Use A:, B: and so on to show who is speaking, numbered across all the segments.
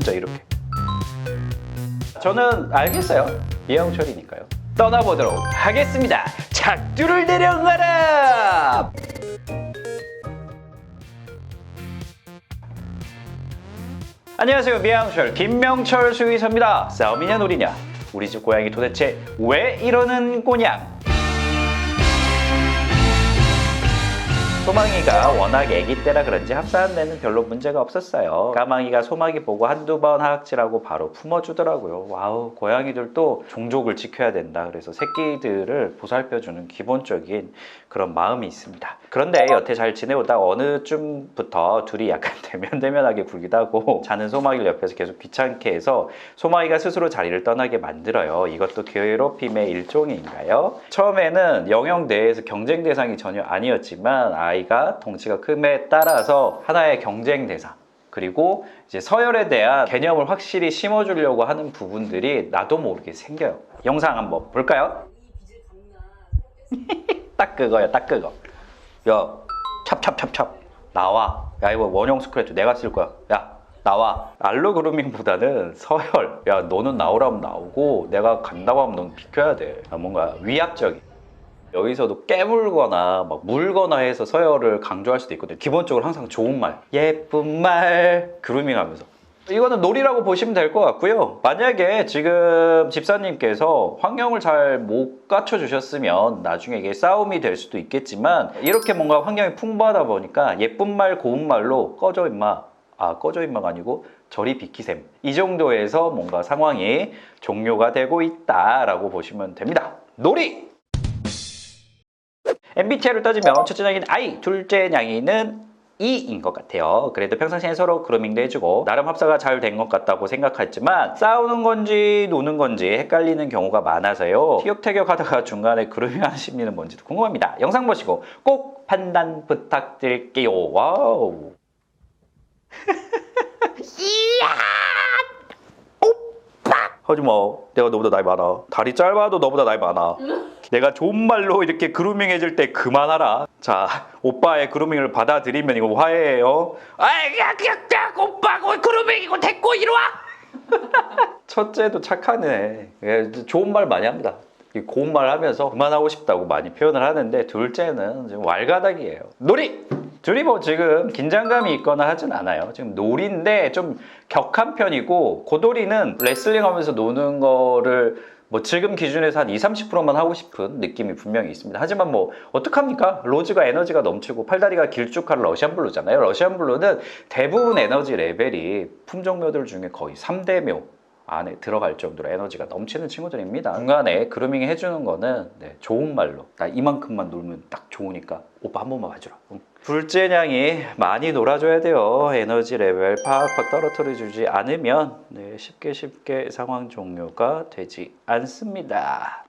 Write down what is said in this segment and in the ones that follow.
A: 진짜 이렇게. 저는 알겠어요. 이영철이니까요. 떠나보도록 하겠습니다. 작두를 내려가라! 안녕하세요. 미양철 김명철 수의사입니다. 싸움이냐 놀이냐? 우리 집 고양이 도대체 왜 이러는 꼬냥? 소망이가 워낙 애기 때라 그런지 합사한 데는 별로 문제가 없었어요. 까망이가 소망이 보고 한두 번 하악질하고 바로 품어주더라고요. 와우, 고양이들도 종족을 지켜야 된다. 그래서 새끼들을 보살펴주는 기본적인 그런 마음이 있습니다. 그런데 여태 잘 지내오다 어느 쯤부터 둘이 약간 대면대면하게 굴기도 하고 자는 소망이를 옆에서 계속 귀찮게 해서 소망이가 스스로 자리를 떠나게 만들어요. 이것도 괴롭힘의 일종인가요? 처음에는 영역 내에서 경쟁 대상이 전혀 아니었지만 아 이가 덩치가 큼에 따라서 하나의 경쟁 대상 그리고 이제 서열에 대한 개념을 확실히 심어주려고 하는 부분들이 나도 모르게 생겨요. 영상 한번 볼까요? 딱 그거야, 딱 그거. 야, 찹찹찹찹 나와. 야 이거 원형 스크래치 내가 쓸 거야. 야 나와. 알로 그루밍보다는 서열. 야 너는 나오라면 나오고 내가 간다고 하면 넌 비켜야 돼. 아, 뭔가 위압적인. 여기서도 깨물거나 막 물거나 해서 서열을 강조할 수도 있거든요. 기본적으로 항상 좋은 말, 예쁜 말 그루밍 하면서. 이거는 놀이라고 보시면 될 것 같고요. 만약에 지금 집사님께서 환경을 잘 못 갖춰 주셨으면 나중에 이게 싸움이 될 수도 있겠지만 이렇게 뭔가 환경이 풍부하다 보니까 예쁜 말, 고운 말로 꺼져 임마. 아, 꺼져 임마가 아니고 저리 비키셈. 이 정도에서 뭔가 상황이 종료가 되고 있다라고 보시면 됩니다. 놀이! MBTI를 따지면 첫째 냥이는 I, 둘째 냥이는 E인 것 같아요. 그래도 평상시에 서로 그루밍도 해주고 나름 합사가 잘 된 것 같다고 생각했지만 싸우는 건지 노는 건지 헷갈리는 경우가 많아서요. 티격태격 하다가 중간에 그루밍 하는 심리는 뭔지도 궁금합니다. 영상 보시고 꼭 판단 부탁드릴게요. 와우. 하지 마. 내가 너보다 나이 많아. 다리 짧아도 너보다 나이 많아. 내가 좋은 말로 이렇게 그루밍 해줄 때 그만하라. 자, 오빠의 그루밍을 받아들이면 이거 화해예요. 아이, 야, 그냥, 야, 오빠, 그 그루밍이고 됐고, 이리 와! 첫째도 착하네. 예, 좋은 말 많이 합니다. 이 고운 말 하면서 그만하고 싶다고 많이 표현을 하는데 둘째는 지금 왈가닥이에요. 놀이! 둘이 뭐 지금 긴장감이 있거나 하진 않아요. 지금 놀이인데 좀 격한 편이고 고돌이는 레슬링 하면서 노는 거를 뭐 지금 기준에서 한 20, 30%만 하고 싶은 느낌이 분명히 있습니다. 하지만 뭐 어떡합니까? 로즈가 에너지가 넘치고 팔다리가 길쭉한 러시안 블루잖아요. 러시안 블루는 대부분 에너지 레벨이 품종묘들 중에 거의 3대묘 안에 들어갈 정도로 에너지가 넘치는 친구들입니다. 중간에 그루밍 해주는 거는 네, 좋은 말로 나 이만큼만 놀면 딱 좋으니까 오빠 한 번만 봐주라. 응. 둘째 냥이 많이 놀아줘야 돼요. 에너지 레벨 팍팍 떨어뜨려 주지 않으면 네, 쉽게 쉽게 상황 종료가 되지 않습니다.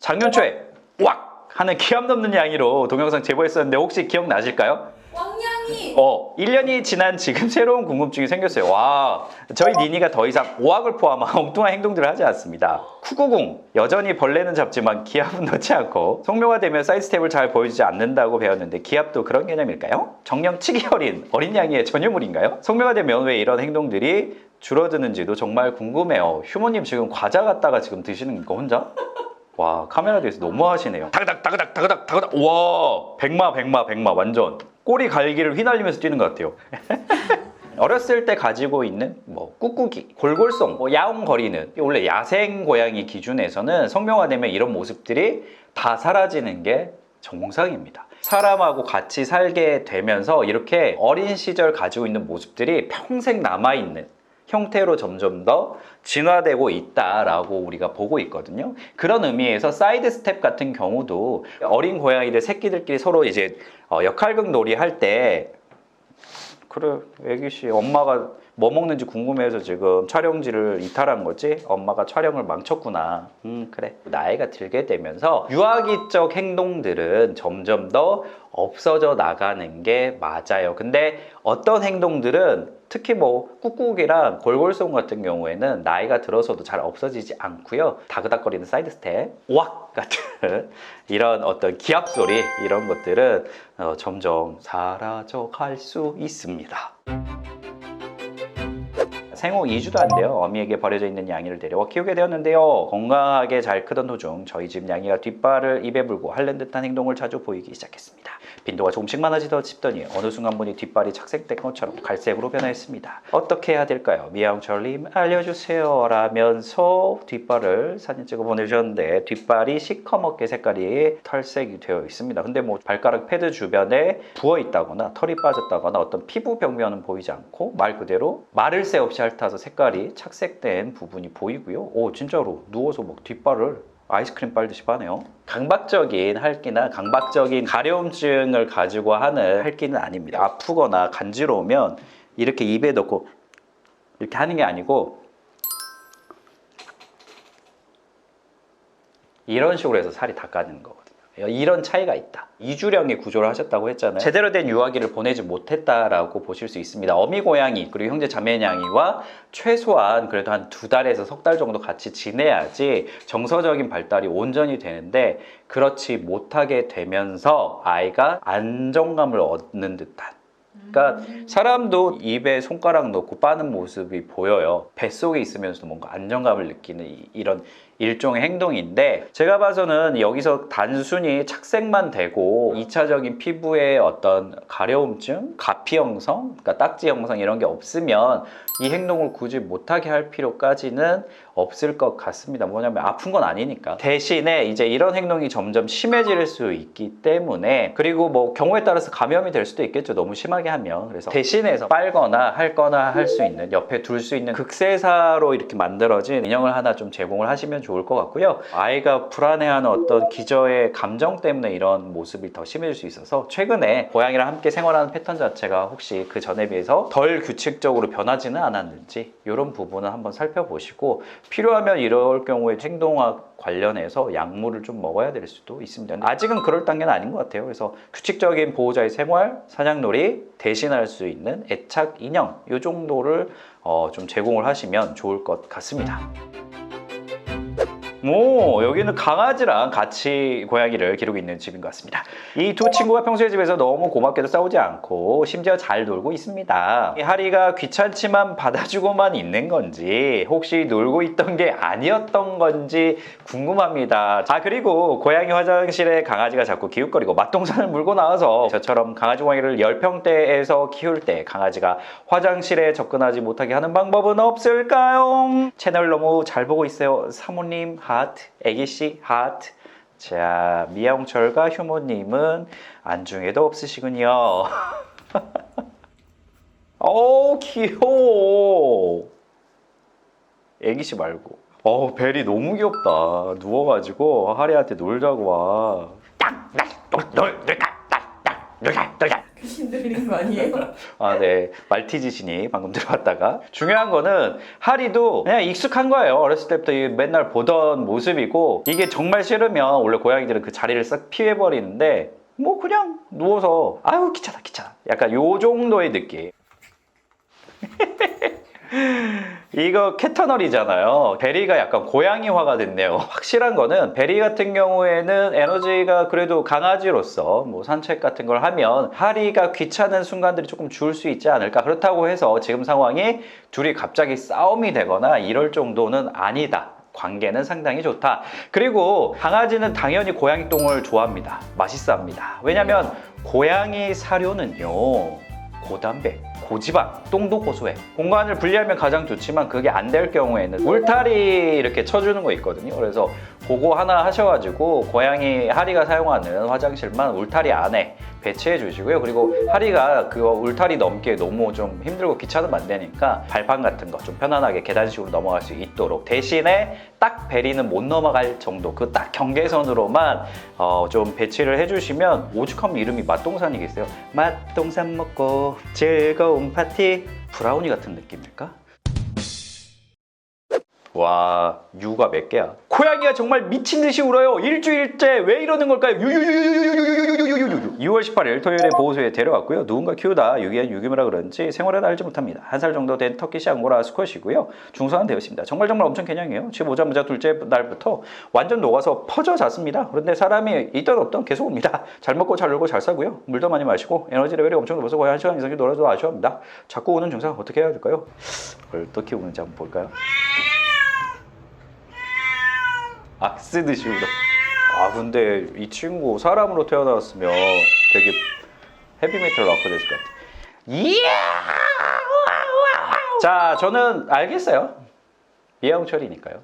A: 작년 초에 왁 하는 기함 넘는 양이로 동영상 제보했었는데 혹시 기억나실까요? 어, 1년이 지난 지금 새로운 궁금증이 생겼어요. 와, 저희 니니가 더 이상 오악을 포함한 엉뚱한 행동들을 하지 않습니다. 쿠구궁, 여전히 벌레는 잡지만 기압은 넣지 않고 성묘가 되면 사이드 스텝을 잘 보여주지 않는다고 배웠는데 기압도 그런 개념일까요? 정령치기 어린 어린 양이의 전유물인가요? 성묘가 되면 왜 이런 행동들이 줄어드는지도 정말 궁금해요. 휴모님 지금 과자 갖다가 지금 드시는 거 혼자? 와 카메라 뒤에서 너무 하시네요 다그닥 다그닥 다그닥 다그닥 와 백마 백마 백마 완전 꼬리 갈기를 휘날리면서 뛰는 것 같아요 어렸을 때 가지고 있는 뭐 꾹꾹이, 골골송, 뭐 야옹거리는 원래 야생 고양이 기준에서는 성명화되면 이런 모습들이 다 사라지는 게 정상입니다. 사람하고 같이 살게 되면서 이렇게 어린 시절 가지고 있는 모습들이 평생 남아있는 형태로 점점 더 진화되고 있다라고 우리가 보고 있거든요. 그런 의미에서 사이드 스텝 같은 경우도 어린 고양이들 새끼들끼리 서로 이제 어, 역할극 놀이 할 때 그래 애기씨 엄마가 뭐 먹는지 궁금해서 지금 촬영지를 이탈한 거지? 엄마가 촬영을 망쳤구나. 음 그래. 나이가 들게 되면서 유아기적 행동들은 점점 더 없어져 나가는 게 맞아요. 근데 어떤 행동들은 특히 뭐 꾹꾹이랑 골골송 같은 경우에는 나이가 들어서도 잘 없어지지 않고요 다그닥거리는 사이드 스텝 오악 같은 이런 어떤 기합 소리 이런 것들은 어, 점점 사라져 갈 수 있습니다. 생후 2주도 안 돼요. 어미에게 버려져 있는 양이를 데려와 키우게 되었는데요. 건강하게 잘 크던 도중 저희 집 양이가 뒷발을 입에 물고 핥는 듯한 행동을 자주 보이기 시작했습니다. 빈도가 조금씩 많아지다 싶더니 어느 순간 보니 뒷발이 착색된 것처럼 갈색으로 변화했습니다. 어떻게 해야 될까요? 미양철님 알려주세요 라면서 뒷발을 사진 찍어 보내주셨는데 뒷발이 시커멓게 색깔이 탈색이 되어 있습니다. 근데 뭐 발가락 패드 주변에 부어 있다거나 털이 빠졌다거나 어떤 피부 병면은 보이지 않고 말 그대로 마를 새 없이 핥아서 색깔이 착색된 부분이 보이고요. 오 진짜로 누워서 뭐 뒷발을 아이스크림 빨듯이 빠네요. 강박적인 핥기나 강박적인 가려움증을 가지고 하는 핥기는 아닙니다. 아프거나 간지러우면 이렇게 입에 넣고 이렇게 하는 게 아니고 이런 식으로 해서 살이 닦아내는 거거든요. 이런 차이가 있다. 이주령의 구조를 하셨다고 했잖아요. 제대로 된 유아기를 보내지 못했다라고 보실 수 있습니다. 어미 고양이 그리고 형제 자매냥이와 최소한 그래도 한 두 달에서 석 달 정도 같이 지내야지 정서적인 발달이 온전히 되는데 그렇지 못하게 되면서 아이가 안정감을 얻는 듯한 그러니까 사람도 입에 손가락 넣고 빠는 모습이 보여요. 뱃속에 있으면서도 뭔가 안정감을 느끼는 이- 이런 일종의 행동인데 제가 봐서는 여기서 단순히 착색만 되고 2차적인 피부의 어떤 가려움증, 가피 형성, 그러니까 딱지 형성 이런 게 없으면 이 행동을 굳이 못하게 할 필요까지는 없을 것 같습니다. 뭐냐면 아픈 건 아니니까. 대신에 이제 이런 행동이 점점 심해질 수 있기 때문에 그리고 뭐 경우에 따라서 감염이 될 수도 있겠죠. 너무 심하게 하면. 그래서 대신해서 빨거나 할거나 할 수 있는 옆에 둘 수 있는 극세사로 이렇게 만들어진 인형을 하나 좀 제공을 하시면 좋을 것 같고요. 아이가 불안해하는 어떤 기저의 감정 때문에 이런 모습이 더 심해질 수 있어서 최근에 고양이랑 함께 생활하는 패턴 자체가 혹시 그 전에 비해서 덜 규칙적으로 변하지는 않았는지 이런 부분은 한번 살펴보시고 필요하면 이럴 경우에 행동학 관련해서 약물을 좀 먹어야 될 수도 있습니다. 아직은 그럴 단계는 아닌 것 같아요. 그래서 규칙적인 보호자의 생활, 사냥놀이 대신할 수 있는 애착 인형 이 정도를 어, 좀 제공을 하시면 좋을 것 같습니다. 오, 여기는 강아지랑 같이 고양이를 기르고 있는 집인 것 같습니다. 이 두 친구가 평소에 집에서 너무 고맙게도 싸우지 않고 심지어 잘 놀고 있습니다. 이 하리가 귀찮지만 받아주고만 있는 건지 혹시 놀고 있던 게 아니었던 건지 궁금합니다. 아, 그리고 고양이 화장실에 강아지가 자꾸 기웃거리고 맛동산을 물고 나와서 저처럼 강아지 고양이를 열평대에서 키울 때 강아지가 화장실에 접근하지 못하게 하는 방법은 없을까요? 채널 너무 잘 보고 있어요. 사모님 하 트, 애기씨 하트. 자, 미야홍철과 휴모님은 안중에도 없으시군요. 어 귀여워. 애기씨 말고. 어 벨이 너무 귀엽다. 누워가지고 하리한테 놀자고 와.
B: 귀신 들리는 거 아니에요?
A: 아, 네. 말티즈 신이 방금 들어왔다가. 중요한 거는 하리도 그냥 익숙한 거예요. 어렸을 때부터 이 맨날 보던 모습이고, 이게 정말 싫으면 원래 고양이들은 그 자리를 싹 피해버리는데, 뭐 그냥 누워서, 아유, 귀찮아, 귀찮아. 약간 요 정도의 느낌. 이거 캐터널이잖아요. 베리가 약간 고양이화가 됐네요. 확실한 거는 베리 같은 경우에는 에너지가 그래도 강아지로서 뭐 산책 같은 걸 하면 하리가 귀찮은 순간들이 조금 줄 수 있지 않을까. 그렇다고 해서 지금 상황이 둘이 갑자기 싸움이 되거나 이럴 정도는 아니다. 관계는 상당히 좋다. 그리고 강아지는 당연히 고양이 똥을 좋아합니다. 맛있어 합니다. 왜냐면 고양이 사료는요. 고단백, 고지방, 똥도 고소해. 공간을 분리하면 가장 좋지만 그게 안 될 경우에는 울타리 이렇게 쳐주는 거 있거든요. 그래서 그거 하나 하셔가지고 고양이 하리가 사용하는 화장실만 울타리 안에 배치해 주시고요. 그리고 하리가 그거 울타리 넘기에 너무 좀 힘들고 귀찮으면 안 되니까 발판 같은 거 좀 편안하게 계단식으로 넘어갈 수 있도록 대신에 딱 베리는 못 넘어갈 정도 그 딱 경계선으로만 어, 좀 배치를 해주시면 오죽하면 이름이 맛동산이겠어요. 맛동산 먹고 즐거 운 파티 브라우니 같은 느낌일까? 와 유가 몇 개야? 고양이가 정말 미친 듯이 울어요. 일주일째 왜 이러는 걸까요? 유유유유유유유유유유유유. 6월 18일 토요일에 보호소에 데려왔고요. 누군가 키우다 유기한 유기묘라 그런지 생활을 알지 못합니다. 한 살 정도 된 터키시 앙고라 수컷이고요. 중성화 되었습니다. 정말 정말 엄청 개냥해요. 집 오자마자 둘째 날부터 완전 녹아서 퍼져 잤습니다. 그런데 사람이 있던 없던 계속 옵니다. 잘 먹고 잘 놀고 잘 싸고요. 물도 많이 마시고 에너지 레벨이 엄청 높아서 거의 1시간 이상씩 놀아도 아쉬워합니다. 자꾸 오는 증상 어떻게 해야 될까요? 어떻게 오는지 한번 볼까요? 악쓰듯이 울어. 아 근데 이 친구 사람으로 태어났으면 되게 헤비메탈 락커 됐을 것 같아. 이야! 자, 저는 알겠어요. 미야홍철이니까요.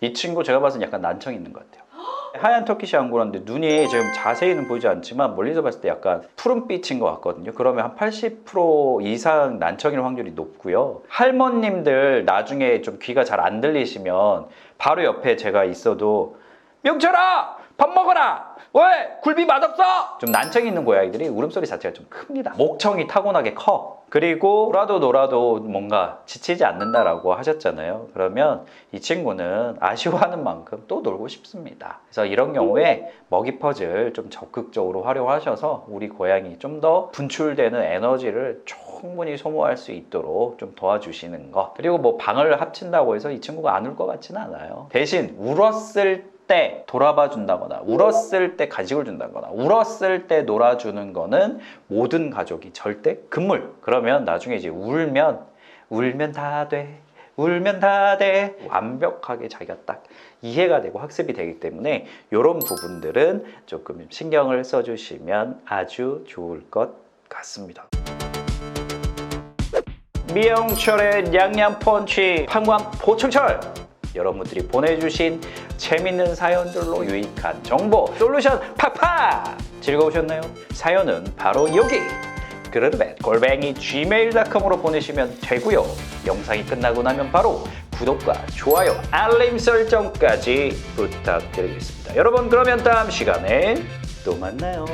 A: 이 친구 제가 봐서는 약간 난청 있는 것 같아요. 하얀 터키시 앙고라인데 눈이 지금 자세히는 보이지 않지만 멀리서 봤을 때 약간 푸른빛인 것 같거든요. 그러면 한 80% 이상 난청일 확률이 높고요. 할머님들 나중에 좀 귀가 잘 안 들리시면 바로 옆에 제가 있어도 명철아 밥 먹어라. 왜? 굴비 맛없어? 좀 난청 있는 고양이들이. 울음소리 자체가 좀 큽니다. 목청이 타고나게 커. 그리고 놀아도 놀아도 뭔가 지치지 않는다라고 하셨잖아요. 그러면 이 친구는 아쉬워하는 만큼 또 놀고 싶습니다. 그래서 이런 경우에 먹이 퍼즐 좀 적극적으로 활용하셔서 우리 고양이 좀 더 분출되는 에너지를 충분히 소모할 수 있도록 좀 도와주시는 거 그리고 뭐 방을 합친다고 해서 이 친구가 안 울 것 같지는 않아요. 대신 울었을 때 돌아봐 준다거나 울었을 때 간식을 준다거나 울었을 때 놀아주는 거는 모든 가족이 절대 금물. 그러면 나중에 이제 울면 울면 다돼 울면 다 돼. 완벽하게 자기가 딱 이해가 되고 학습이 되기 때문에 이런 부분들은 조금 신경을 써주시면 아주 좋을 것 같습니다. 미영철의 냥냥 펀치 판광 보충철 여러분들이 보내주신 재밌는 사연들로 유익한 정보 솔루션 팍팍! 즐거우셨나요? 사연은 바로 여기! 그르르벳 골뱅이 gmail.com으로 보내시면 되고요. 영상이 끝나고 나면 바로 구독과 좋아요 알림 설정까지 부탁드리겠습니다. 여러분 그러면 다음 시간에 또 만나요